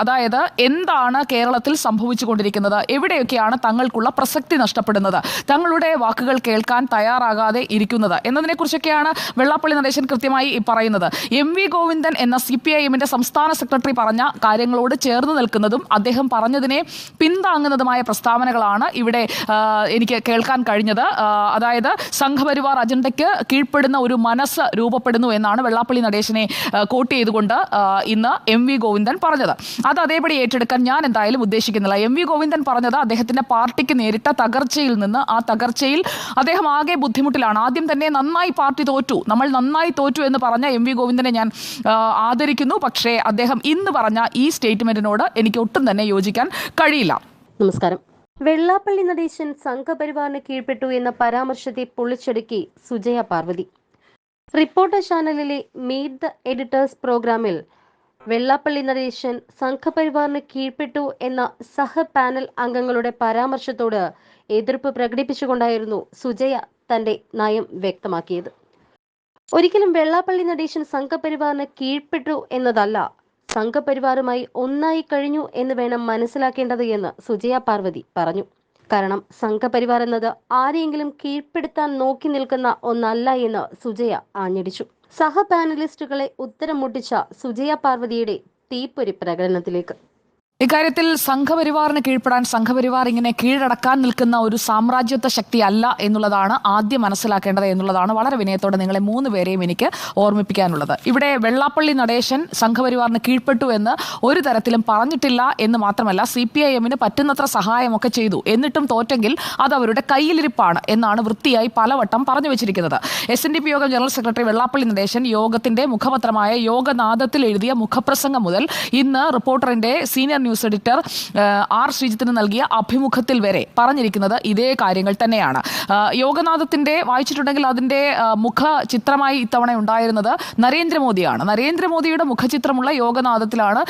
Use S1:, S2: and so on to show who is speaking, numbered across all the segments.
S1: അതായത് എന്താണ് കേരളത്തിൽ സംഭവിച്ചുകൊണ്ടിരിക്കുന്നത്? എവിടെയൊക്കെയാണ് തങ്ങൾക്കുള്ള പ്രസക്തി നഷ്ടപ്പെടുന്നത്? തങ്ങളുടെ വാക്കുകൾ കേൾക്കാൻ തയ്യാറാകാതെ ഇരിക്കുന്നത്. എന്നതിനെക്കുറിച്ചൊക്കെയാണ് വെള്ളാപ്പള്ളി നടേശൻ കൃത്യമായി പറയുന്നത്. എം വി ഗോവിന്ദൻ എന്ന സി പി ഐ എമ്മിന്റെ സംസ്ഥാന സെക്രട്ടറി പറഞ്ഞ കാര്യങ്ങളോട് ചേർന്ന് നിൽക്കുന്നതും അദ്ദേഹം പറഞ്ഞതിനെ പിന്താങ്ങുന്നതുമായ പ്രസ്താവനകളാണ് ഇവിടെ എനിക്ക് കേൾക്കാൻ കഴിഞ്ഞത്. അതായത് സംഘപരിവാർ അജണ്ടയ്ക്ക് കീഴ്പ്പെടുന്ന ഒരു മനസ്സ് രൂപപ്പെടുന്നു എന്നാണ് വെള്ളാപ്പള്ളി നടേശനെ കോട്ട് ചെയ്തുകൊണ്ട് ഇന്ന് എം വി ഗോവിന്ദൻ പറഞ്ഞത്. അത് അതേപടി ഏറ്റെടുക്കാൻ ഞാൻ എന്തായാലും ഉദ്ദേശിക്കുന്നില്ല. എം വി ഗോവിന്ദൻ പറഞ്ഞത് അദ്ദേഹത്തിന്റെ പാർട്ടിക്ക് നേരിട്ട തകർച്ചയിൽ നിന്ന് ആ തകർച്ചയിൽ അദ്ദേഹം ആകെ ബുദ്ധിമുട്ടിലാണ്. ആദ്യം തന്നെ നന്നായി പാർട്ടി തോറ്റു. നമ്മൾ നന്നായി തോറ്റു എന്ന് പറഞ്ഞ എം വി ഗോവിന്ദനെ ഞാൻ ആദരിക്കുന്നു. പക്ഷേ അദ്ദേഹം ഇന്ന് പറഞ്ഞ ഈ സ്റ്റേറ്റ്മെന്റിനോട് എനിക്ക് ഒട്ടും തന്നെ യോജിക്കാൻ കഴിയില്ല.
S2: നമസ്കാരം. വെള്ളാപ്പള്ളി നടേശൻ സംഘപരിവാറിന് കീഴ്പ്പെട്ടു എന്ന പരാമർശത്തെ പൊളിച്ചടുക്കി സുജയ പാർവതി റിപ്പോർട്ടർ ചാനലിലെ മീറ്റ് ദ എഡിറ്റേഴ്സ് പ്രോഗ്രാമിൽ വെള്ളാപ്പള്ളി നടേശൻ സംഘപരിവാറിന് കീഴ്പ്പെട്ടു എന്ന സഹ പാനൽ അംഗങ്ങളുടെ പരാമർശത്തോട് എതിർപ്പ് പ്രകടിപ്പിച്ചുകൊണ്ടായിരുന്നു സുജയ തന്റെ നയം വ്യക്തമാക്കിയത്. ഒരിക്കലും വെള്ളാപ്പള്ളി നടേശൻ സംഘപരിവാറിന് കീഴ്പ്പെട്ടു എന്നതല്ല സംഘപരിവാറുമായി ഒന്നായി കഴിഞ്ഞു എന്ന് വേണം മനസ്സിലാക്കേണ്ടത് എന്ന് സുജയ പാർവതി പറഞ്ഞു. കാരണം സംഘപരിവാർ എന്നത് ആരെയെങ്കിലും കീഴ്പ്പെടുത്താൻ നോക്കി നിൽക്കുന്ന ഒന്നല്ല എന്ന് സുജയ ആഞ്ഞടിച്ചു. സഹ പാനലിസ്റ്റുകളെ ഉത്തരം മുട്ടിച്ച സുജയ പാർവതിയുടെ തീപ്പൊരി പ്രകടനത്തിലേക്ക്.
S1: ഇക്കാര്യത്തിൽ സംഘപരിവാറിന് കീഴ്പ്പെടാൻ സംഘപരിവാർ ഇങ്ങനെ കീഴടക്കാൻ നിൽക്കുന്ന ഒരു സാമ്രാജ്യത്വ ശക്തി അല്ല എന്നുള്ളതാണ് ആദ്യം മനസ്സിലാക്കേണ്ടത് എന്നുള്ളതാണ് വളരെ വിനയത്തോടെ നിങ്ങളെ മൂന്ന് പേരെയും എനിക്ക് ഓർമ്മിപ്പിക്കാനുള്ളത്. ഇവിടെ വെള്ളാപ്പള്ളി നടേശൻ സംഘപരിവാറിന് കീഴ്പ്പെട്ടു എന്ന് ഒരു തരത്തിലും പറഞ്ഞിട്ടില്ല എന്ന് മാത്രമല്ല സി പി ഐ എമ്മിന് പറ്റുന്നത്ര സഹായമൊക്കെ ചെയ്തു. എന്നിട്ടും തോറ്റെങ്കിൽ അത് അവരുടെ കയ്യിലിരിപ്പാണ് എന്നാണ് വൃത്തിയായി പലവട്ടം പറഞ്ഞു വെച്ചിരിക്കുന്നത്. എസ് എൻ ഡി പി യോഗം ജനറൽ സെക്രട്ടറി വെള്ളാപ്പള്ളി നടേശൻ യോഗത്തിന്റെ മുഖപത്രമായ യോഗനാഥത്തിൽ എഴുതിയ മുഖപ്രസംഗം മുതൽ ഇന്ന് റിപ്പോർട്ടറിന്റെ സീനിയർ ന്യൂസ് എഡിറ്റർ ആർ ശ്രീജിത്തിന് നൽകിയ അഭിമുഖത്തിൽ വരെ പറഞ്ഞിരിക്കുന്നത് ഇതേ കാര്യങ്ങൾ തന്നെയാണ്. യോഗനാഥത്തിന്റെ വായിച്ചിട്ടുണ്ടെങ്കിൽ അതിന്റെ ആ, മുഖ ചിത്രമായി ഇത്തവണ ഉണ്ടായിരുന്നത് നരേന്ദ്രമോദിയാണ്. നരേന്ദ്രമോദിയുടെ മുഖചിത്രമുള്ള യോഗനാഥത്തിലാണ്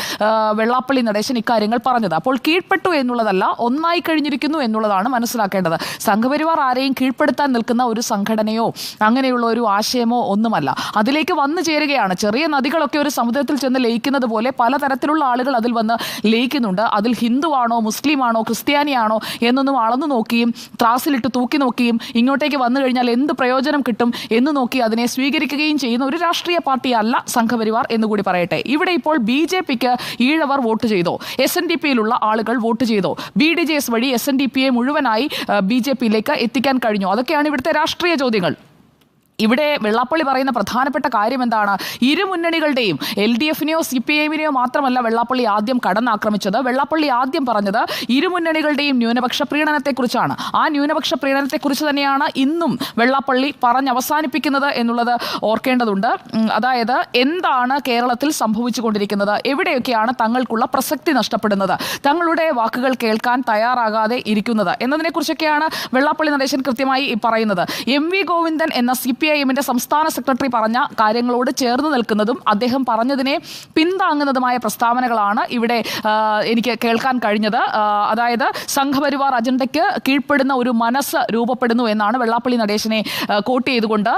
S1: വെള്ളാപ്പള്ളി നടേശൻ ഇക്കാര്യങ്ങൾ പറഞ്ഞത്. അപ്പോൾ കീഴ്പ്പെട്ടു എന്നുള്ളതല്ല ഒന്നായി കഴിഞ്ഞിരിക്കുന്നു എന്നുള്ളതാണ് മനസ്സിലാക്കേണ്ടത്. സംഘപരിവാർ ആരെയും കീഴ്പ്പെടുത്താൻ നിൽക്കുന്ന ഒരു സംഘടനയോ അങ്ങനെയുള്ള ഒരു ആശയമോ ഒന്നുമല്ല. അതിലേക്ക് വന്നു ചേരുകയാണ്. ചെറിയ നദികളൊക്കെ ഒരു സമുദ്രത്തിൽ ചെന്ന് ലയിക്കുന്നത് പോലെ പലതരത്തിലുള്ള ആളുകൾ അതിൽ വന്ന് ലയിക്കുന്നുണ്ട് അതിൽ ഹിന്ദുവാണോ മുസ്ലിമാണോ ക്രിസ്ത്യാനിയാണോ എന്നൊന്നും അളന്നു നോക്കിയും ത്രാസിലിട്ട് തൂക്കി നോക്കിയും ഇങ്ങോട്ടേക്ക് വന്നു കഴിഞ്ഞാൽ എന്ത് പ്രയോജനം കിട്ടും എന്ന് നോക്കി അതിനെ സ്വീകരിക്കുകയും ചെയ്യുന്ന ഒരു രാഷ്ട്രീയ പാർട്ടിയല്ല സംഘപരിവാർ എന്നുകൂടി പറയട്ടെ. ഇവിടെ ഇപ്പോൾ ബി ജെ പിക്ക് ഈഴവർ വോട്ട് ചെയ്തോ. എസ് എൻ ഡി പിയിലുള്ള ആളുകൾ വോട്ട് ചെയ്തോ. ബി ഡി ജെ എസ് വഴി എസ് എൻ ഡി പിയെ മുഴുവനായി ബി ജെ പിയിലേക്ക് എത്തിക്കാൻ കഴിഞ്ഞു. അതൊക്കെയാണ് ഇവിടുത്തെ രാഷ്ട്രീയ ചോദ്യങ്ങൾ. ഇവിടെ വെള്ളാപ്പള്ളി പറയുന്ന പ്രധാനപ്പെട്ട കാര്യം എന്താണ്? ഇരു മുന്നണികളുടെയും എൽ ഡി എഫിനെയോ സി പി ഐമിനെയോ മാത്രമല്ല വെള്ളാപ്പള്ളി ആദ്യം കടന്നാക്രമിച്ചത്. വെള്ളാപ്പള്ളി ആദ്യം പറഞ്ഞത് ഇരു മുന്നണികളുടെയും ന്യൂനപക്ഷ പ്രീണനത്തെക്കുറിച്ചാണ്. ആ ന്യൂനപക്ഷ പ്രീണനത്തെക്കുറിച്ച് തന്നെയാണ് ഇന്നും വെള്ളാപ്പള്ളി പറഞ്ഞ് അവസാനിപ്പിക്കുന്നത് എന്നുള്ളത് ഓർക്കേണ്ടതുണ്ട്. അതായത് എന്താണ് കേരളത്തിൽ സംഭവിച്ചുകൊണ്ടിരിക്കുന്നത്? എവിടെയൊക്കെയാണ് തങ്ങൾക്കുള്ള പ്രസക്തി നഷ്ടപ്പെടുന്നത്? തങ്ങളുടെ വാക്കുകൾ കേൾക്കാൻ തയ്യാറാകാതെ ഇരിക്കുന്നത് എന്നതിനെക്കുറിച്ചൊക്കെയാണ് വെള്ളാപ്പള്ളി നടേശൻ കൃത്യമായി പറയുന്നത്. എം വി ഗോവിന്ദൻ എന്ന സി പി എമ്മിന്റെ സംസ്ഥാന സെക്രട്ടറി പറഞ്ഞ കാര്യങ്ങളോട് ചേർന്ന് നിൽക്കുന്നതും അദ്ദേഹം പറഞ്ഞതിനെ പിന്താങ്ങുന്നതുമായ പ്രസ്താവനകളാണ് ഇവിടെ എനിക്ക് കേൾക്കാൻ കഴിഞ്ഞത്. അതായത് സംഘപരിവാർ അജണ്ടയ്ക്ക് കീഴ്പ്പെടുന്ന ഒരു മനസ്സ് രൂപപ്പെടുന്നു എന്നാണ് വെള്ളാപ്പള്ളി നടേശനെ കോട്ട് ചെയ്തുകൊണ്ട്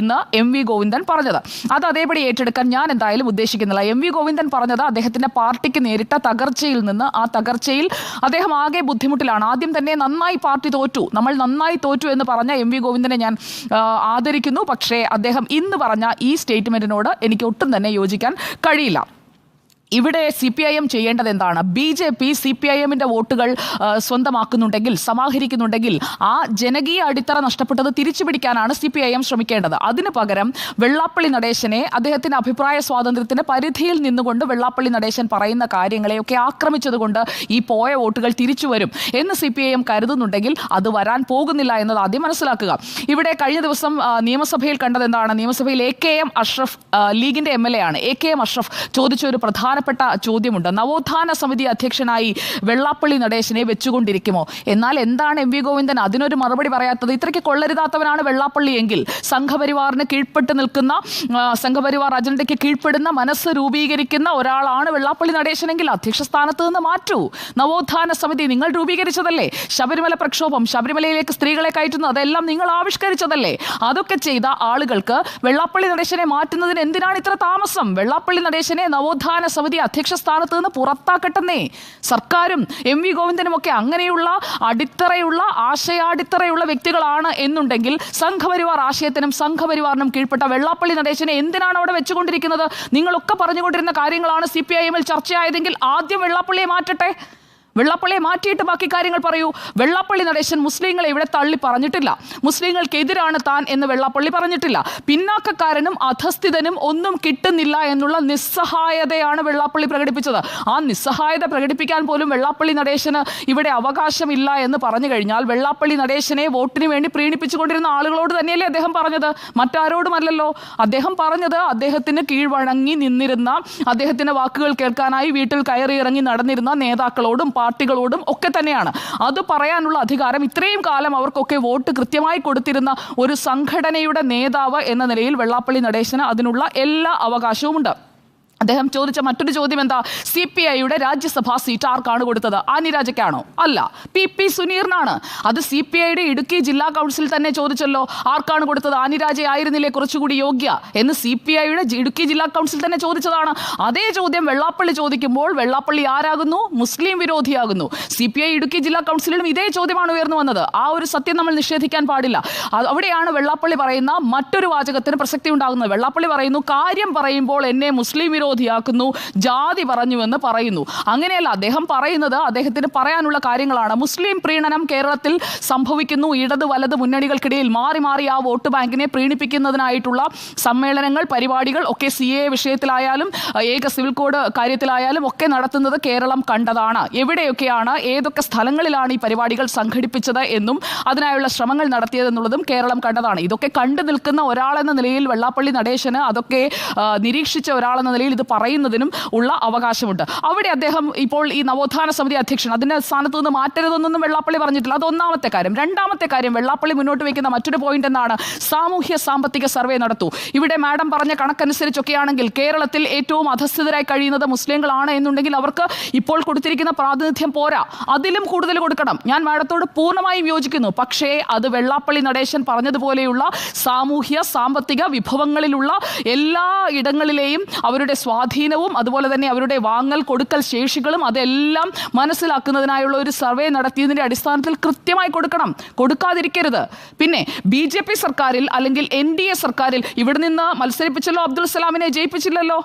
S1: ഇന്ന് എം വി ഗോവിന്ദൻ പറഞ്ഞത്. അത് അതേപടി ഏറ്റെടുക്കാൻ ഞാൻ എന്തായാലും ഉദ്ദേശിക്കുന്നില്ല. എം വി ഗോവിന്ദൻ പറഞ്ഞത് അദ്ദേഹത്തിന്റെ പാർട്ടിക്ക് നേരിട്ട തകർച്ചയിൽ നിന്ന് ആ തകർച്ചയിൽ അദ്ദേഹം ആകെ ബുദ്ധിമുട്ടിലാണ്. ആദ്യം തന്നെ നന്നായി പാർട്ടി തോറ്റു. നമ്മൾ നന്നായി തോറ്റു എന്ന് പറഞ്ഞ എം വി ഗോവിന്ദനെ ഞാൻ ആ, ആദരിക്കുന്നു പക്ഷേ അദ്ദേഹം ഇന്ന് പറഞ്ഞ ഈ സ്റ്റേറ്റ്മെന്റിനോട് എനിക്ക് ഒട്ടും തന്നെ യോജിക്കാൻ കഴിയില്ല. ഇവിടെ സി പി ഐ എം ചെയ്യേണ്ടത് എന്താണ് B J P C P I എമ്മിന്റെ വോട്ടുകൾ സ്വന്തമാക്കുന്നുണ്ടെങ്കിൽ സമാഹരിക്കുന്നുണ്ടെങ്കിൽ ആ ജനകീയ അടിത്തറ നഷ്ടപ്പെട്ടത് തിരിച്ചു പിടിക്കാനാണ് സി പി ഐ എം ശ്രമിക്കേണ്ടത്. അതിന് പകരം വെള്ളാപ്പള്ളി നടേശനെ അദ്ദേഹത്തിന്റെ അഭിപ്രായ സ്വാതന്ത്ര്യത്തിന്റെ പരിധിയിൽ നിന്നുകൊണ്ട് വെള്ളാപ്പള്ളി നടേശൻ പറയുന്ന കാര്യങ്ങളെയൊക്കെ ആക്രമിച്ചതുകൊണ്ട് ഈ പോയ വോട്ടുകൾ തിരിച്ചു വരും എന്ന് സി പി ഐ എം കരുതുന്നുണ്ടെങ്കിൽ അത് വരാൻ പോകുന്നില്ല എന്നത് ആദ്യം മനസ്സിലാക്കുക. ഇവിടെ കഴിഞ്ഞ ദിവസം നിയമസഭയിൽ കണ്ടത് എന്താണ് നിയമസഭയിൽ എ കെ എം അഷ്റഫ് ലീഗിന്റെ എം എൽ എ ആണ്. എ കെ എം അഷ്റഫ് ചോദിച്ച ഒരു പ്രധാനപ്പെട്ട ചോദ്യമുണ്ട്. നവോത്ഥാന സമിതി അധ്യക്ഷനായി വെള്ളാപ്പള്ളി നടേശനെ വെച്ചുകൊണ്ടിരിക്കുമോ? എന്നാൽ എന്താണ് എം വി ഗോവിന്ദൻ അതിനൊരു മറുപടി പറയാത്തത്? ഇത്രയ്ക്ക് കൊള്ളരുതാത്തവനാണ് വെള്ളാപ്പള്ളി എങ്കിൽ സംഘപരിവാറിന് കീഴ്പ്പെട്ട് നിൽക്കുന്ന സംഘപരിവാർ അജണ്ടയ്ക്ക് കീഴ്പ്പെടുന്ന മനസ്സ് രൂപീകരിക്കുന്ന ഒരാളാണ് വെള്ളാപ്പള്ളി നടേശനെങ്കിൽ അധ്യക്ഷ സ്ഥാനത്ത് നിന്ന് മാറ്റൂ. നവോത്ഥാന സമിതി നിങ്ങൾ രൂപീകരിച്ചതല്ലേ? ശബരിമല പ്രക്ഷോഭം ശബരിമലയിലേക്ക് സ്ത്രീകളെ കയറ്റുന്നു അതെല്ലാം നിങ്ങൾ ആവിഷ്കരിച്ചതല്ലേ? അതൊക്കെ ചെയ്ത ആളുകൾക്ക് വെള്ളാപ്പള്ളി നടേശനെ മാറ്റുന്നതിന് എന്തിനാണ് ഇത്ര താമസം? വെള്ളാപ്പള്ളി നടേശനെ നവോത്ഥാന സമിതി സമിതി അധ്യക്ഷ സ്ഥാനത്ത് നിന്ന് പുറത്താക്കട്ടെന്നേ. സർക്കാരും എം വി ഗോവിന്ദനും ഒക്കെ അങ്ങനെയുള്ള അടിത്തറയുള്ള ആശയാടിത്തറയുള്ള വ്യക്തികളാണ് എന്നുണ്ടെങ്കിൽ സംഘപരിവാർ ആശയത്തിനും സംഘപരിവാറിനും കീഴ്പ്പെട്ട വെള്ളാപ്പള്ളി നടേശനെ എന്തിനാണ് അവിടെ വെച്ചുകൊണ്ടിരിക്കുന്നത്? നിങ്ങളൊക്കെ പറഞ്ഞുകൊണ്ടിരുന്ന കാര്യങ്ങളാണ് സി പി ഐ എമ്മിൽ ചർച്ചയായതെങ്കിൽ ആദ്യം വെള്ളാപ്പള്ളിയെ മാറ്റട്ടെ. വെള്ളാപ്പള്ളിയെ മാറ്റിയിട്ട് ബാക്കി കാര്യങ്ങൾ പറയൂ. വെള്ളപ്പള്ളി നടേശൻ മുസ്ലിങ്ങളെ ഇവിടെ തള്ളി പറഞ്ഞിട്ടില്ല. മുസ്ലിങ്ങൾക്കെതിരാണ് താൻ എന്ന് വെള്ളപ്പള്ളി പറഞ്ഞിട്ടില്ല. പിന്നാക്കക്കാരനും അധസ്ഥിതനും ഒന്നും കിട്ടുന്നില്ല എന്നുള്ള നിസ്സഹായതയാണ് വെള്ളാപ്പള്ളി പ്രകടിപ്പിച്ചത്. ആ നിസ്സഹായത പ്രകടിപ്പിക്കാൻ പോലും വെള്ളാപ്പള്ളി നടേശന് ഇവിടെ അവകാശമില്ല എന്ന് പറഞ്ഞു കഴിഞ്ഞാൽ വെള്ളാപ്പള്ളി നടേശനെ വോട്ടിന് വേണ്ടി പ്രീണിപ്പിച്ചുകൊണ്ടിരുന്ന ആളുകളോട് തന്നെയല്ലേ അദ്ദേഹം പറഞ്ഞത്? മറ്റാരോടുമല്ലല്ലോ. അദ്ദേഹം പറഞ്ഞത് അദ്ദേഹത്തിന് കീഴ്വഴങ്ങി നിന്നിരുന്ന അദ്ദേഹത്തിന്റെ വാക്കുകൾ കേൾക്കാനായി വീട്ടിൽ കയറി ഇറങ്ങി നടന്നിരുന്ന നേതാക്കളോടും പാർട്ടികളോടും ഒക്കെ തന്നെയാണ്. അത് പറയാനുള്ള അധികാരം ഇത്രയും കാലം അവർക്കൊക്കെ വോട്ട് കൃത്യമായി കൊടുത്തിരുന്ന ഒരു സംഘടനയുടെ നേതാവ് എന്ന നിലയിൽ വെള്ളാപ്പള്ളി നടേശന് അതിനുള്ള എല്ലാ അവകാശവുമുണ്ട്. അദ്ദേഹം ചോദിച്ച മറ്റൊരു ചോദ്യം എന്താ? സി പി ഐയുടെ രാജ്യസഭാ സീറ്റ് ആർക്കാണ് കൊടുത്തത്? ആനിരാജയ്ക്കാണോ അല്ല പി പി സുനീറിനാണ്. അത് സി പി ഐയുടെ ഇടുക്കി ജില്ലാ കൗൺസിൽ തന്നെ ചോദിച്ചല്ലോ ആർക്കാണ് കൊടുത്തത്? ആനിരാജ ആയിരുന്നില്ലേ കുറച്ചുകൂടി യോഗ്യ? എന്ന് സി പി ഐയുടെ ഇടുക്കി ജില്ലാ കൗൺസിൽ തന്നെ ചോദിച്ചതാണ്. അതേ ചോദ്യം വെള്ളാപ്പള്ളി ചോദിക്കുമ്പോൾ വെള്ളാപ്പള്ളി ആരാകുന്നു? മുസ്ലിം വിരോധിയാകുന്നു. സി പി ഐ ഇടുക്കി ജില്ലാ കൗൺസിലിലും ഇതേ ചോദ്യമാണ് ഉയർന്നു വന്നത്. ആ ഒരു സത്യം നമ്മൾ നിഷേധിക്കാൻ പാടില്ല. അവിടെയാണ് വെള്ളാപ്പള്ളി പറയുന്ന മറ്റൊരു വാചകത്തിന് പ്രസക്തി ഉണ്ടാകുന്നത്. വെള്ളാപ്പള്ളി പറയുന്നു കാര്യം പറയുമ്പോൾ എന്നെ മുസ്ലിം വിരോധിയാക്കുന്നു ജാതി പറഞ്ഞുവെന്ന് പറയുന്നു. അങ്ങനെയല്ല അദ്ദേഹം പറയുന്നത് അദ്ദേഹത്തിന് പറയാനുള്ള കാര്യങ്ങളാണ്. മുസ്ലിം പ്രീണനം കേരളത്തിൽ സംഭവിക്കുന്നു. ഇടത് വലത് മുന്നണികൾക്കിടയിൽ മാറി മാറി ആ വോട്ട് ബാങ്കിനെ പ്രീണിപ്പിക്കുന്നതിനായിട്ടുള്ള സമ്മേളനങ്ങൾ പരിപാടികൾ ഒക്കെ സി എ വിഷയത്തിലായാലും ഏക സിവിൽ കോഡ് കാര്യത്തിലായാലും ഒക്കെ നടത്തുന്നത് കേരളം കണ്ടതാണ്. എവിടെയൊക്കെയാണ് ഏതൊക്കെ സ്ഥലങ്ങളിലാണ് ഈ പരിപാടികൾ സംഘടിപ്പിച്ചത് എന്നും അതിനായുള്ള ശ്രമങ്ങൾ നടത്തിയതെന്നുള്ളതും കേരളം കണ്ടതാണ്. ഇതൊക്കെ കണ്ടു നിൽക്കുന്ന ഒരാളെന്ന നിലയിൽ വെള്ളാപ്പള്ളി നടേശന് അതൊക്കെ നിരീക്ഷിച്ച ഒരാളെന്ന നിലയിൽ ഇത് പറയുന്നതിനും ഉള്ള അവകാശമുണ്ട്. അവിടെ അദ്ദേഹം ഇപ്പോൾ ഈ നവോത്ഥാന സമിതി അധ്യക്ഷൻ അതിന്റെ സ്ഥാനത്ത് നിന്ന് മാറ്റരുതെന്നൊന്നും വെള്ളാപ്പള്ളി പറഞ്ഞിട്ടില്ല. അത് ഒന്നാമത്തെ കാര്യം. രണ്ടാമത്തെ കാര്യം വെള്ളാപ്പള്ളി മുന്നോട്ട് വയ്ക്കുന്ന മറ്റൊരു പോയിന്റ് എന്നാണ് സാമൂഹ്യ സാമ്പത്തിക സർവേ നടത്തു. ഇവിടെ മാഡം പറഞ്ഞ കണക്കനുസരിച്ചൊക്കെയാണെങ്കിൽ കേരളത്തിൽ ഏറ്റവും അധസ്ഥിതരായി കഴിയുന്നത് മുസ്ലിങ്ങളാണ് എന്നുണ്ടെങ്കിൽ അവർക്ക് ഇപ്പോൾ കൊടുത്തിരിക്കുന്ന പ്രാതിനിധ്യം പോരാ. അതിലും കൂടുതൽ കൊടുക്കണം. ഞാൻ മാഡത്തോട് പൂർണമായും യോജിക്കുന്നു. പക്ഷേ അത് വെള്ളാപ്പള്ളി നടേശൻ പറഞ്ഞതുപോലെയുള്ള സാമൂഹ്യ സാമ്പത്തിക വിഭവങ്ങളിലുള്ള എല്ലാ ഇടങ്ങളിലെയും അവരുടെ സ്വാധീനവും അതുപോലെ തന്നെ അവരുടെ വാങ്ങൽ കൊടുക്കൽ ശേഷികളും അതെല്ലാം മനസ്സിലാക്കുന്നതിനായുള്ള ഒരു സർവേ നടത്തിയതിന്റെ അടിസ്ഥാനത്തിൽ കൃത്യമായി കൊടുക്കണം. കൊടുക്കാതിരിക്കരുത്. പിന്നെ ബി സർക്കാരിൽ അല്ലെങ്കിൽ എൻ സർക്കാരിൽ ഇവിടെ നിന്ന് മത്സരിപ്പിച്ചല്ലോ അബ്ദുൽ സലാമിനെ ജയിപ്പിച്ചില്ലല്ലോ?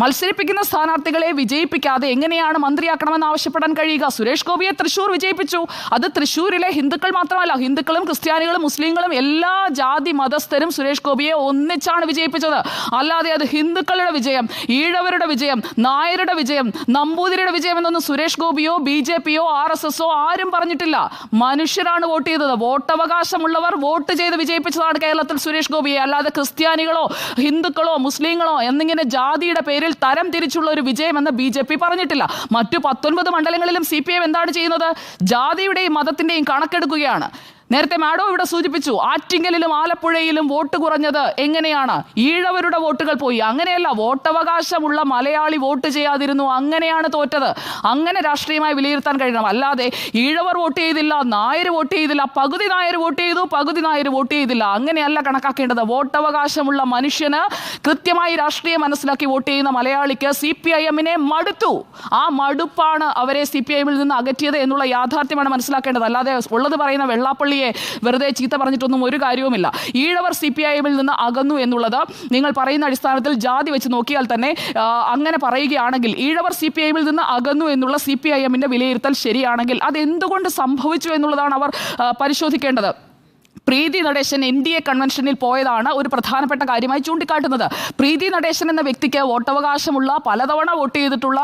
S1: മത്സരിപ്പിക്കുന്ന സ്ഥാനാർത്ഥികളെ വിജയിപ്പിക്കാതെ എങ്ങനെയാണ് മന്ത്രിയാക്കണമെന്ന് ആവശ്യപ്പെടാൻ കഴിയുക? സുരേഷ് ഗോപിയെ തൃശൂർ വിജയിപ്പിച്ചു. അത് തൃശൂരിലെ ഹിന്ദുക്കൾ മാത്രമല്ല ഹിന്ദുക്കളും ക്രിസ്ത്യാനികളും മുസ്ലിങ്ങളും എല്ലാ ജാതി മതസ്ഥരും സുരേഷ് ഗോപിയെ ഒന്നിച്ചാണ് വിജയിപ്പിച്ചത്. അല്ലാതെ അത് ഹിന്ദുക്കളുടെ വിജയം ഈഴവരുടെ വിജയം നായരുടെ വിജയം നമ്പൂതിരിയുടെ വിജയം എന്നൊന്നും സുരേഷ് ഗോപിയോ ബി ജെ പിയോ ആർ എസ് എസോ ആരും പറഞ്ഞിട്ടില്ല. മനുഷ്യരാണ് വോട്ട് ചെയ്തത്. വോട്ടവകാശമുള്ളവർ വോട്ട് ചെയ്ത് വിജയിപ്പിച്ചതാണ് കേരളത്തിൽ സുരേഷ് ഗോപിയെ. അല്ലാതെ ക്രിസ്ത്യാനികളോ ഹിന്ദുക്കളോ മുസ്ലിങ്ങളോ എന്നിങ്ങനെ ജാതിയുടെ പേരിൽ തരം തിരിച്ചുള്ള ഒരു വിജയമെന്ന് ബി ജെ പി പറഞ്ഞിട്ടില്ല. മറ്റു പത്തൊൻപത് മണ്ഡലങ്ങളിലും സി പി എം എന്താണ് ചെയ്യുന്നത്? ജാതിയുടെയും മതത്തിന്റെയും കണക്കെടുക്കുകയാണ്. നേരത്തെ മാഡം ഇവിടെ സൂചിപ്പിച്ചു ആറ്റിങ്ങലിലും ആലപ്പുഴയിലും വോട്ട് കുറഞ്ഞത് എങ്ങനെയാണ്? ഈഴവരുടെ വോട്ടുകൾ പോയി. അങ്ങനെയല്ല വോട്ടവകാശമുള്ള മലയാളി വോട്ട് ചെയ്യാതിരുന്നു അങ്ങനെയാണ് തോറ്റത്. അങ്ങനെ രാഷ്ട്രീയമായി വിലയിരുത്താൻ കഴിയണം. അല്ലാതെ ഈഴവർ വോട്ട് ചെയ്തില്ല നായർ വോട്ട് ചെയ്തില്ല പകുതി നായർ വോട്ട് ചെയ്തു പകുതി നായർ വോട്ട് ചെയ്തില്ല. അങ്ങനെയല്ല കണക്കാക്കേണ്ടത്. വോട്ടവകാശമുള്ള മനുഷ്യന് കൃത്യമായി രാഷ്ട്രീയം മനസ്സിലാക്കി വോട്ട് ചെയ്യുന്ന മലയാളിക്ക് സി പി ഐ എമ്മിനെ മടുത്തു. ആ മടുപ്പാണ് അവരെ സി പി ഐ എമ്മിൽ നിന്ന് അകറ്റിയത് എന്നുള്ള യാഥാർത്ഥ്യമാണ് മനസ്സിലാക്കേണ്ടത്. അല്ലാതെ ഉള്ളത് പറയുന്ന വെള്ളാപ്പള്ളിയെ വെറുതെ ചീത്ത പറഞ്ഞിട്ടൊന്നും ഒരു കാര്യവുമില്ല. ഈഴവർ സി പി ഐ എമ്മിൽ നിന്ന് അകന്നു എന്നുള്ളത് നിങ്ങൾ പറയുന്ന അടിസ്ഥാനത്തിൽ ജാതി വെച്ച് നോക്കിയാൽ തന്നെ അങ്ങനെ പറയുകയാണെങ്കിൽ ഈഴവർ സി പി ഐ എമ്മിൽ നിന്ന് അകന്നു എന്നുള്ള സി പി ഐ എമ്മിന്റെ വിലയിരുത്തൽ ശരിയാണെങ്കിൽ അത് എന്തുകൊണ്ട് സംഭവിച്ചു എന്നുള്ളതാണ് അവർ പരിശോധിക്കേണ്ടത്. Preethi Natesan N D A കൺവെൻഷനിൽ പോയതാണ് ഒരു പ്രധാനപ്പെട്ട കാര്യമായി ചൂണ്ടിക്കാട്ടുന്നത്. പ്രീതി നടേശൻ എന്ന വ്യക്തിക്ക് വോട്ടവകാശമുള്ള പലതവണ വോട്ട് ചെയ്തിട്ടുള്ള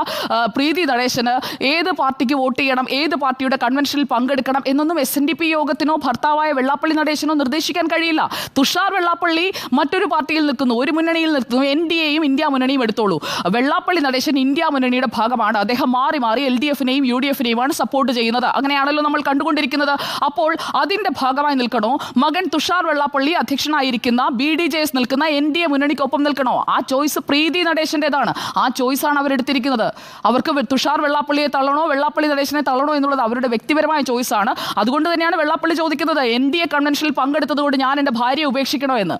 S1: പ്രീതി നടേശന് ഏത് പാർട്ടിക്ക് വോട്ട് ചെയ്യണം ഏത് പാർട്ടിയുടെ കൺവെൻഷനിൽ പങ്കെടുക്കണം എന്നൊന്നും എസ് എൻ ഡി പി യോഗത്തിനോ ഭർത്താവായ വെള്ളാപ്പള്ളി നടേശനോ നിർദ്ദേശിക്കാൻ കഴിയില്ല. തുഷാർ വെള്ളാപ്പള്ളി മറ്റൊരു പാർട്ടിയിൽ നിൽക്കുന്നു. ഒരു മുന്നണിയിൽ നിൽക്കുന്നു. എൻ ഡി എയും ഇന്ത്യ മുന്നണിയും എടുത്തോളൂ. വെള്ളാപ്പള്ളി നടേശൻ ഇന്ത്യ മുന്നണിയുടെ ഭാഗമാണ്. അദ്ദേഹം മാറി മാറി എൽ ഡി എഫിനെയും യു ഡി എഫിനെയുമാണ് സപ്പോർട്ട് ചെയ്യുന്നത്. അങ്ങനെയാണല്ലോ നമ്മൾ കണ്ടുകൊണ്ടിരിക്കുന്നത്. അപ്പോൾ അതിന്റെ ഭാഗമായി നിൽക്കണോ? മകൻ തുഷാർ വെള്ളാപ്പള്ളി അധ്യക്ഷനായിരിക്കുന്ന ബി ഡി ജെ എസ് നിൽക്കുന്ന എൻ ഡി എ മുന്നണിക്കൊപ്പം നിൽക്കണോ? ആ ചോയ്സ് പ്രീതി നടേശന്റേതാണ്. ആ ചോയ്സ് ആണ് അവരെടുത്തിരിക്കുന്നത്. അവർക്ക് തുഷാർ വെള്ളാപ്പള്ളിയെ തള്ളണോ വെള്ളാപ്പള്ളി നടേശനെ തള്ളണോ എന്നുള്ളത് അവരുടെ വ്യക്തിപരമായ ചോയ്സ് ആണ്. അതുകൊണ്ട് തന്നെയാണ് വെള്ളാപ്പള്ളി ചോദിക്കുന്നത് എൻ ഡി എ കൺവെൻഷനിൽ പങ്കെടുത്തതുകൊണ്ട് ഞാൻ എന്റെ ഭാര്യയെ ഉപേക്ഷിക്കണോ എന്ന്.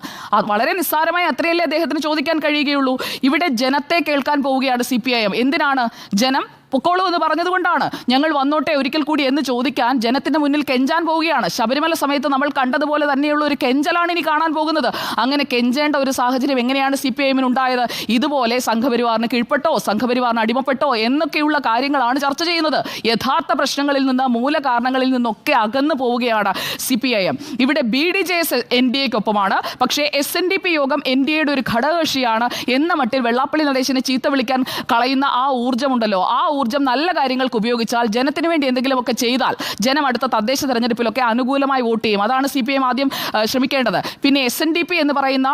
S1: വളരെ നിസ്സാരമായി അത്രയല്ലേ അദ്ദേഹത്തിന് ചോദിക്കാൻ കഴിയുകയുള്ളൂ. ഇവിടെ ജനത്തെ കേൾക്കാൻ പോവുകയാണ് സി എന്തിനാണ്? ജനം പൊക്കോളൂ എന്ന് പറഞ്ഞതുകൊണ്ടാണ് ഞങ്ങൾ വന്നോട്ടെ ഒരിക്കൽ കൂടി എന്ന് ചോദിക്കാൻ ജനത്തിന്റെ മുന്നിൽ കെഞ്ചാൻ പോവുകയാണ്. ശബരിമല സമയത്ത് നമ്മൾ കണ്ടതുപോലെ തന്നെയുള്ള ഒരു കെഞ്ചലാണ് ഇനി കാണാൻ പോകുന്നത്. അങ്ങനെ കെഞ്ചേണ്ട ഒരു സാഹചര്യം എങ്ങനെയാണ് സി പി ഐഎമ്മിന് ഉണ്ടായത്? ഇതുപോലെ സംഘപരിവാറിന് കീഴ്പ്പെട്ടോ സംഘപരിവാറിന് അടിമപ്പെട്ടോ എന്നൊക്കെയുള്ള കാര്യങ്ങളാണ് ചർച്ച ചെയ്യുന്നത്. യഥാർത്ഥ പ്രശ്നങ്ങളിൽ നിന്ന് മൂല കാരണങ്ങളിൽ നിന്നൊക്കെ അകന്നു പോവുകയാണ് സി പി ഐ എം ഇവിടെ B D J S N D എക്കൊപ്പമാണ്. പക്ഷേ എസ് എൻ ഡി പി യോഗം എൻ ഡി എയുടെ ഒരു ഘടകകക്ഷിയാണ്. എന്ന മട്ടിൽ വെള്ളാപ്പള്ളി നടേശനെ ചീത്ത വിളിക്കാൻ കളയുന്ന ആ ഊർജമുണ്ടല്ലോ. ആ ഊർജം നല്ല കാര്യങ്ങൾക്ക് ഉപയോഗിച്ചാൽ ജനത്തിന് വേണ്ടി എന്തെങ്കിലുമൊക്കെ ചെയ്താൽ ജനം അടുത്ത തദ്ദേശ തെരഞ്ഞെടുപ്പിലൊക്കെ അനുകൂലമായി വോട്ട് ചെയ്യും. അതാണ് സി പി എം ആദ്യം ശ്രമിക്കേണ്ടത്. പിന്നെ എസ് എൻ ഡി പി എന്ന് പറയുന്ന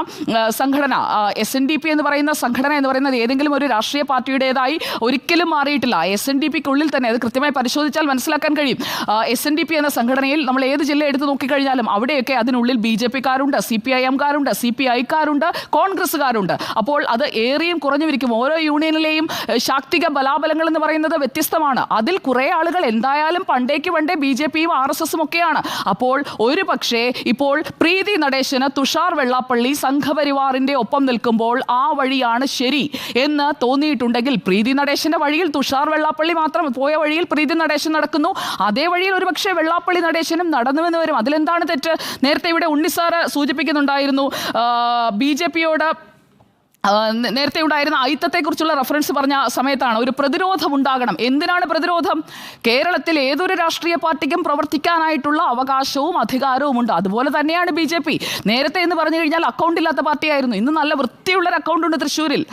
S1: സംഘടന എസ് എൻ ഡി പി എന്ന് പറയുന്ന സംഘടന എന്ന് പറയുന്നത് ഏതെങ്കിലും ഒരു രാഷ്ട്രീയ പാർട്ടിയുടേതായി ഒരിക്കലും മാറിയിട്ടില്ല. എസ് എൻ ഡി പിക്കുള്ളിൽ തന്നെ അത് കൃത്യമായി പരിശോധിച്ചാൽ മനസ്സിലാക്കാൻ കഴിയും. എസ് എൻ ഡി പി എന്ന സംഘടനയിൽ നമ്മൾ ഏത് ജില്ല എടുത്ത് നോക്കിക്കഴിഞ്ഞാലും അവിടെയൊക്കെ അതിനുള്ളിൽ ബി ജെ പിക്കാരുണ്ട് സി പി ഐ എംകാരുണ്ട് സി പി ഐക്കാരുണ്ട് കോൺഗ്രസ്സുകാരുണ്ട്. അപ്പോൾ അത് ഏറെയും കുറഞ്ഞു കുറഞ്ഞുമിരിക്കും. ഓരോ യൂണിയനിലെയും ശാക്തിക ബലാബലങ്ങൾ എന്ന് പറയുന്നത് വ്യത്യസ്തമാണ്. അതിൽ കുറേ ആളുകൾ എന്തായാലും പണ്ടേക്ക് പണ്ടേ ബി ജെ പിയും ആർ എസ് എസും ഒക്കെയാണ്. അപ്പോൾ ഒരു പക്ഷേ ഇപ്പോൾ പ്രീതി നടേശന് തുഷാർ വെള്ളാപ്പള്ളി സംഘപരിവാറിന്റെ ഒപ്പം നിൽക്കുമ്പോൾ ആ വഴിയാണ് ശരി എന്ന് തോന്നിയിട്ടുണ്ടെങ്കിൽ പ്രീതി നടേശന്റെ വഴിയിൽ തുഷാർ വെള്ളാപ്പള്ളി മാത്രം പോയ വഴിയിൽ പ്രീതി നടേശൻ നടക്കുന്നു. അതേ വഴിയിൽ ഒരു പക്ഷേ വെള്ളാപ്പള്ളി നടേശനും നടന്നുവെന്ന് വരും. അതിലെന്താണ് തെറ്റ്? നേരത്തെ ഇവിടെ ഉണ്ണിസാറ് സൂചിപ്പിക്കുന്നുണ്ടായിരുന്നു. ബി ജെ പിയോട് നേരത്തെ ഉണ്ടായിരുന്ന അയിത്തത്തെക്കുറിച്ചുള്ള റെഫറൻസ് പറഞ്ഞ സമയത്താണ് ഒരു പ്രതിരോധം ഉണ്ടാകണം. എന്തിനാണ് പ്രതിരോധം? കേരളത്തിൽ ഏതൊരു രാഷ്ട്രീയ പാർട്ടിക്കും പ്രവർത്തിക്കാനായിട്ടുള്ള അവകാശവും അധികാരവും ഉണ്ട്. അതുപോലെ തന്നെയാണ് ബി നേരത്തെ എന്ന് പറഞ്ഞു കഴിഞ്ഞാൽ അക്കൗണ്ട് ഇല്ലാത്ത പാർട്ടിയായിരുന്നു. ഇന്ന് നല്ല വൃത്തിയുള്ള അക്കൗണ്ട് ഉണ്ട് തൃശ്ശൂരിൽ.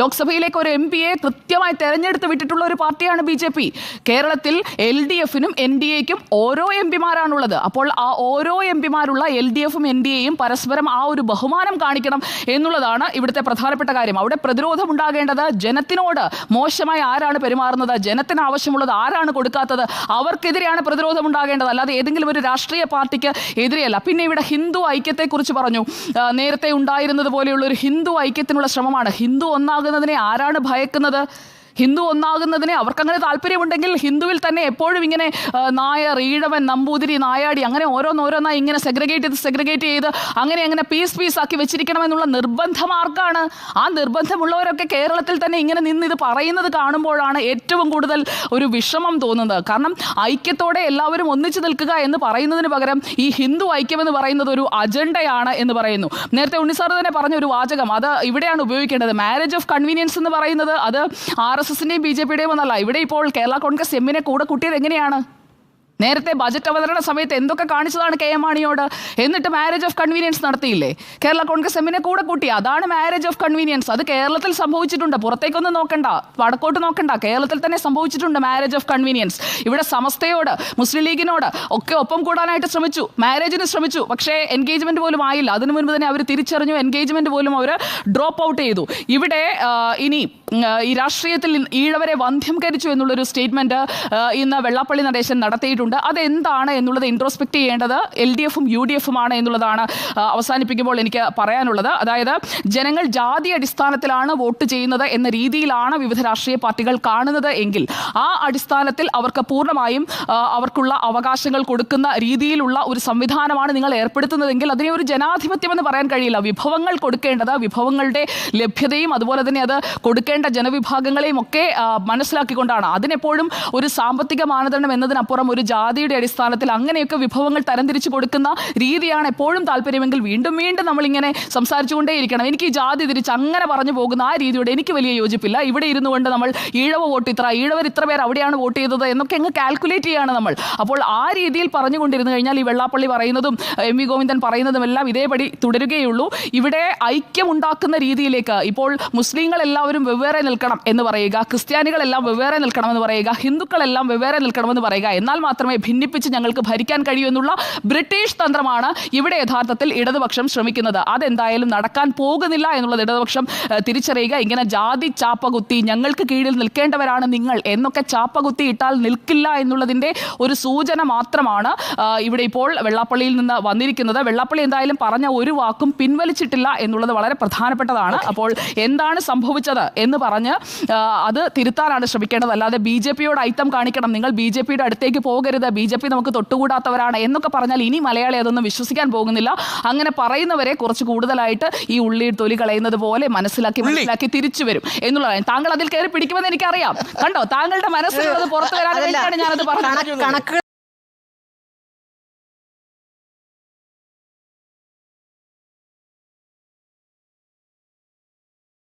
S1: ലോക്സഭയിലേക്ക് ഒരു എം പിയെ കൃത്യമായി തെരഞ്ഞെടുത്ത് വിട്ടിട്ടുള്ള ഒരു പാർട്ടിയാണ് ബി ജെ പി. കേരളത്തിൽ എൽ ഡി എഫിനും എൻ ഡി എക്കും ഓരോ എം പിമാരാണുള്ളത്. അപ്പോൾ ആ ഓരോ എം പിമാരുള്ള എൽ ഡി എഫും എൻ ഡി എയും പരസ്പരം ആ ഒരു ബഹുമാനം കാണിക്കണം എന്നുള്ളതാണ് ഇവിടുത്തെ പ്രധാനപ്പെട്ട കാര്യം. അവിടെ പ്രതിരോധം ഉണ്ടാകേണ്ടത് ജനത്തിനോട്. മോശമായി ആരാണ് പെരുമാറുന്നത്? ജനത്തിന് ആവശ്യമുള്ളത് ആരാണ് കൊടുക്കാത്തത്? അവർക്കെതിരെയാണ് പ്രതിരോധം ഉണ്ടാകേണ്ടത് അല്ലാതെ ഏതെങ്കിലും ഒരു രാഷ്ട്രീയ പാർട്ടിക്ക് എതിരെയല്ല. പിന്നെ ഇവിടെ ഹിന്ദു ഐക്യത്തെക്കുറിച്ച് പറഞ്ഞു. നേരത്തെ ഉണ്ടായിരുന്നത് പോലെയുള്ള ഒരു ഹിന്ദു ഐക്യത്തിനുള്ള ശ്രമമാണ്. ഹിന്ദു ഒന്നാകുന്നതിനെ ആരാണ് ഭയക്കുന്നത്? ഹിന്ദു ഒന്നാകുന്നതിനെ അവർക്കങ്ങനെ താല്പര്യമുണ്ടെങ്കിൽ ഹിന്ദുവിൽ തന്നെ എപ്പോഴും ഇങ്ങനെ നായർ ഈഴവൻ നമ്പൂതിരി നായാടി അങ്ങനെ ഓരോന്നോരോന്നായി ഇങ്ങനെ സെഗ്രിഗേറ്റ് ചെയ്ത് സെഗ്രിഗേറ്റ് ചെയ്ത് അങ്ങനെ അങ്ങനെ പീസ് പീസ് ആക്കി വെച്ചിരിക്കണമെന്നുള്ള നിർബന്ധം ആർക്കാണ് ആ നിർബന്ധമുള്ളവരൊക്കെ കേരളത്തിൽ തന്നെ ഇങ്ങനെ നിന്ന് ഇത് പറയുന്നത് കാണുമ്പോഴാണ് ഏറ്റവും കൂടുതൽ ഒരു വിഷമം തോന്നുന്നത്. കാരണം ഐക്യത്തോടെ എല്ലാവരും ഒന്നിച്ചു നിൽക്കുക എന്ന് പറയുന്നതിന് പകരം ഈ ഹിന്ദു ഐക്യം എന്ന് പറയുന്നത് ഒരു അജണ്ടയാണ് എന്ന് പറയുന്നു. നേരത്തെ ഉണ്ണിസാർ തന്നെ പറഞ്ഞ ഒരു വാചകം അത് ഇവിടെയാണ് ഉപയോഗിക്കേണ്ടത്. മാരേജ് ഓഫ് കൺവീനിയൻസ് എന്ന് പറയുന്നത് അത് ആർ എസിന്റെയും ബി ജെ പിയുടെയും ഒന്നല്ല. ഇവിടെ ഇപ്പോൾ കേരള കോൺഗ്രസ് എമ്മിനെ കൂടെ കൂട്ടിയത് എങ്ങനെയാണ്? നേരത്തെ ബജറ്റ് അവതരണ സമയത്ത് എന്തൊക്കെ കാണിച്ചതാണ് കെ എം മാണിയോട്? എന്നിട്ട് മാരേജ് ഓഫ് കൺവീനിയൻസ് നടത്തിയില്ലേ? കേരള കോൺഗ്രസ് എമ്മിനെ കൂടെ കൂട്ടി. അതാണ് മാരേജ് ഓഫ് കൺവീനിയൻസ് അത് കേരളത്തിൽ സംഭവിച്ചിട്ടുണ്ട്. പുറത്തേക്കൊന്നും നോക്കണ്ട. വടക്കോട്ട് നോക്കണ്ട. കേരളത്തിൽ തന്നെ സംഭവിച്ചിട്ടുണ്ട് മാരേജ് ഓഫ് കൺവീനിയൻസ് ഇവിടെ സമസ്തയോട് മുസ്ലിം ലീഗിനോട് ഒക്കെ ഒപ്പം കൂടാനായിട്ട് ശ്രമിച്ചു. മാരേജിന് ശ്രമിച്ചു. പക്ഷേ എൻഗേജ്മെന്റ് പോലും ആയില്ല. അതിനു മുൻപ് തന്നെ അവർ തിരിച്ചറിഞ്ഞു. എൻഗേജ്മെന്റ് പോലും അവർ ഡ്രോപ്പ് ഔട്ട് ചെയ്തു. ഇവിടെ ഇനി ഈ രാഷ്ട്രീയത്തിൽ ഈഴവരെ വന്ധ്യംകരിച്ചു എന്നുള്ളൊരു സ്റ്റേറ്റ്മെന്റ് ഇന്ന് വെള്ളാപ്പള്ളി നടേശൻ നടത്തിയിട്ടുണ്ട്. അതെന്താണ് എന്നുള്ളത് ഇൻട്രോസ്പെക്ട് ചെയ്യേണ്ടത് എൽ ഡി എഫും യു ഡി എഫും ആണ് എന്നുള്ളതാണ് അവസാനിപ്പിക്കുമ്പോൾ എനിക്ക് പറയാനുള്ളത്. അതായത് ജനങ്ങൾ ജാതി അടിസ്ഥാനത്തിലാണ് വോട്ട് ചെയ്യുന്നത് എന്ന രീതിയിലാണ് വിവിധ രാഷ്ട്രീയ പാർട്ടികൾ കാണുന്നത് എങ്കിൽ ആ അടിസ്ഥാനത്തിൽ അവർക്ക് പൂർണമായും അവർക്കുള്ള അവകാശങ്ങൾ കൊടുക്കുന്ന രീതിയിലുള്ള ഒരു സംവിധാനമാണ് നിങ്ങൾ ഏർപ്പെടുത്തുന്നതെങ്കിൽ അതിനെ ഒരു ജനാധിപത്യം എന്ന് പറയാൻ കഴിയില്ല. വിഭവങ്ങൾ കൊടുക്കേണ്ടത് വിഭവങ്ങളുടെ ലഭ്യതയും അതുപോലെ തന്നെ അത് കൊടുക്കേണ്ട ജനവിഭാഗങ്ങളെയും ഒക്കെ മനസ്സിലാക്കിക്കൊണ്ടാണ്. അതിനെപ്പോഴും ഒരു സാമ്പത്തിക മാനദണ്ഡം എന്നതിനപ്പുറം ഒരു ജാതിയുടെ അടിസ്ഥാനത്തിൽ അങ്ങനെയൊക്കെ വിഭവങ്ങൾ തരംതിരിച്ചു കൊടുക്കുന്ന രീതിയാണ് എപ്പോഴും താല്പര്യമെങ്കിൽ വീണ്ടും വീണ്ടും നമ്മളിങ്ങനെ സംസാരിച്ചുകൊണ്ടേയിരിക്കണം. എനിക്ക് ഈ ജാതി തിരിച്ച് അങ്ങനെ പറഞ്ഞു പോകുന്ന ആ രീതിയോട് എനിക്ക് വലിയ യോജിപ്പില്ല. ഇവിടെ ഇരുന്നു കൊണ്ട് നമ്മൾ ഈഴവ വോട്ട് ഇത്ര ഈഴവർ ഇത്ര പേർ അവിടെയാണ് വോട്ട് ചെയ്തത് എന്നൊക്കെ അങ്ങ് കാൽക്കുലേറ്റ് ചെയ്യാണ് നമ്മൾ. അപ്പോൾ ആ രീതിയിൽ പറഞ്ഞുകൊണ്ടിരുന്നു കഴിഞ്ഞാൽ ഈ വെള്ളാപ്പള്ളി പറയുന്നതും എം വി ഗോവിന്ദൻ പറയുന്നതും എല്ലാം ഇതേപടി തുടരുകയുള്ളൂ. ഇവിടെ ഐക്യമുണ്ടാക്കുന്ന രീതിയിലേക്ക് ഇപ്പോൾ മുസ്ലിങ്ങൾ എല്ലാവരും വെവ്വേറെ നിൽക്കണം എന്ന് പറയുക ക്രിസ്ത്യാനികളെല്ലാം വെവ്വേറെ നിൽക്കണമെന്ന് പറയുക ഹിന്ദുക്കളെല്ലാം വെവ്വേറെ നിൽക്കണമെന്ന് പറയുക എന്നാൽ മാത്രമേ മാത്രമേ ഭിന്നിപ്പിച്ച് ഞങ്ങൾക്ക് ഭരിക്കാൻ കഴിയൂ എന്നുള്ള ബ്രിട്ടീഷ് തന്ത്രമാണ് ഇവിടെ യഥാർത്ഥത്തിൽ ഇടതുപക്ഷം ശ്രമിക്കുന്നത്. അതെന്തായാലും നടക്കാൻ പോകുന്നില്ല എന്നുള്ളത് ഇടതുപക്ഷം തിരിച്ചറിയുക. ഇങ്ങനെ ജാതി ചാപ്പകുത്തി ഞങ്ങൾക്ക് കീഴിൽ നിൽക്കേണ്ടവരാണ് നിങ്ങൾ എന്നൊക്കെ ചാപ്പകുത്തി ഇട്ടാൽ നിൽക്കില്ല എന്നുള്ളതിന്റെ ഒരു സൂചന മാത്രമാണ് ഇവിടെ ഇപ്പോൾ വെള്ളാപ്പള്ളിയിൽ നിന്ന് വന്നിരിക്കുന്നത്. വെള്ളാപ്പള്ളി എന്തായാലും പറഞ്ഞ ഒരു വാക്കും പിൻവലിച്ചിട്ടില്ല എന്നുള്ളത് വളരെ പ്രധാനപ്പെട്ടതാണ്. അപ്പോൾ എന്താണ് സംഭവിച്ചത് എന്ന് പറഞ്ഞ് അത് തിരുത്താനാണ് ശ്രമിക്കേണ്ടത്. അല്ലാതെ ബി ജെ പിയോട് ഐത്തം കാണിക്കണം. നിങ്ങൾ ബി ജെ പിയുടെ അടുത്തേക്ക് പോകരുത്. ബി ജെ പി നമുക്ക് തൊട്ടുകൂടാത്തവരാണ് എന്നൊക്കെ പറഞ്ഞാൽ ഇനി മലയാളി അതൊന്നും വിശ്വസിക്കാൻ പോകുന്നില്ല. അങ്ങനെ പറയുന്നവരെ കുറച്ച് കൂടുതലായിട്ട് ഈ ഉള്ളി തൊലി കളയുന്നത് പോലെ മനസ്സിലാക്കി മനസ്സിലാക്കി തിരിച്ചു വരും എന്നുള്ളതാണ് താങ്കൾ അതിൽ കയറി പിടിക്കുമെന്ന് എനിക്കറിയാം. കണ്ടോ? താങ്കളുടെ മനസ്സിലുള്ളത് പുറത്തു വരാൻ വേണ്ടിയാണ് ഞാനത് പറഞ്ഞത്.